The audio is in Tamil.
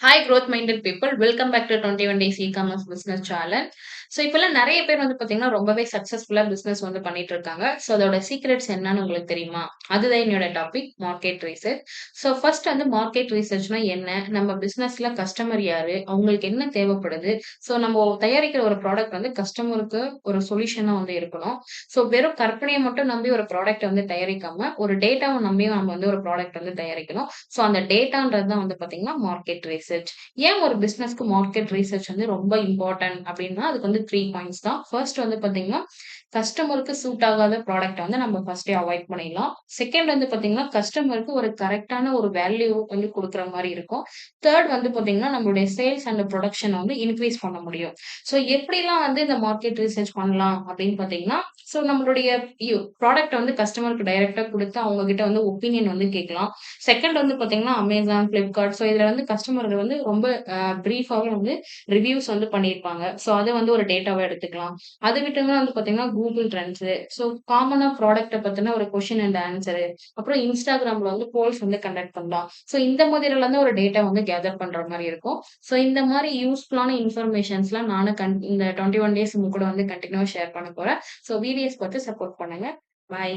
Hi growth minded people welcome back to twenty one days e commerce business challenge so இப்போல்லாம் நிறைய பேர் வந்து பார்த்தீங்கன்னா ரொம்பவே சக்ஸஸ்ஃபுல்லாக பிஸ்னஸ் வந்து பண்ணிட்டு இருக்காங்க. ஸோ அதோட சீக்ரெட்ஸ் என்னன்னு உங்களுக்கு தெரியுமா? அதுதான் என்னோட topic market research so first வந்து மார்க்கெட் ரீசர்ச்னா என்ன? நம்ம பிஸ்னஸ்ல கஸ்டமர் யாரு? அவங்களுக்கு என்ன தேவைப்படுது? ஸோ நம்ம தயாரிக்கிற ஒரு ப்ராடக்ட் வந்து கஸ்டமருக்கு ஒரு சொல்யூஷனாக வந்து இருக்கணும். ஸோ வெறும் கற்பனையை மட்டும் நம்பி ஒரு ப்ராடக்ட் வந்து தயாரிக்காம ஒரு டேட்டாவை நம்பியும் நம்ம வந்து ஒரு ப்ராடக்ட் வந்து தயாரிக்கணும். ஸோ அந்த டேட்டான்றது தான் வந்து பார்த்தீங்கன்னா மார்க்கெட் ரிசர்ச் ஏன் ஒரு பிசினஸ்க்கு மார்க்கெட் ரிசர்ச் வந்து ரொம்ப இம்பார்ட்டன்ட் அப்படின்னா அதுக்கு வந்து த்ரீ பாயிண்ட்ஸ் தான். ஃபர்ஸ்ட் வந்து பாத்தீங்கன்னா கஸ்டமருக்கு சூட் ஆகாத ப்ராடக்ட் வந்து நம்ம ஃபர்ஸ்டே அவாய்ட் பண்ணிடலாம். செகண்ட் வந்து பாத்தீங்கன்னா கஸ்டமருக்கு ஒரு கரெக்டான ஒரு வேல்யூ வந்து கொடுக்குற மாதிரி இருக்கும். தேர்ட் வந்து பாத்தீங்கன்னா நம்மளுடைய சேல்ஸ் அண்ட் ப்ரொடக்ஷன் வந்து இன்க்ரீஸ் பண்ண முடியும். ஸோ எப்படிலாம் வந்து இந்த மார்க்கெட் ரிசர்ச் பண்ணலாம் அப்படின்னு பாத்தீங்கன்னா ஸோ நம்மளுடைய ப்ராடக்ட் வந்து கஸ்டமருக்கு டைரக்டா கொடுத்து அவங்க கிட்ட வந்து ஒப்பீனியன் வந்து கேட்கலாம். செகண்ட் வந்து பாத்தீங்கன்னா அமேசான் பிளிப்கார்ட் ஸோ இதுல வந்து கஸ்டமர் கஸ்டமர்கள் வந்து ரொம்ப ப்ரீஃபாகவே வந்து ரிவ்யூஸ் வந்து பண்ணியிருப்பாங்க. ஸோ அதை வந்து ஒரு டேட்டாவை எடுத்துக்கலாம். அது விட்டுமே வந்து பார்த்தீங்கன்னா கூகுள் ட்ரெண்ட்ஸு ஸோ காமனாக ப்ராடக்ட்டை பற்றின ஒரு கொஷின் அண்ட் ஆன்சரு அப்புறம் இன்ஸ்டாகிராமில் வந்து போல்ஸ் வந்து கண்டக்ட் பண்ணலாம். ஸோ இந்த மாதிரில வந்து ஒரு டேட்டா வந்து கேதர் பண்ணுற மாதிரி இருக்கும். ஸோ இந்த மாதிரி யூஸ்ஃபுல்லான இன்ஃபர்மேஷன்ஸ்லாம் நானும் கன் இந்த டுவெண்ட்டி ஒன் டேஸ் கூட வந்து கண்டினியூவாக ஷேர் பண்ண போகிறேன் ஸோ வீடியோஸ் பார்த்து சப்போர்ட் பண்ணுங்க. பாய்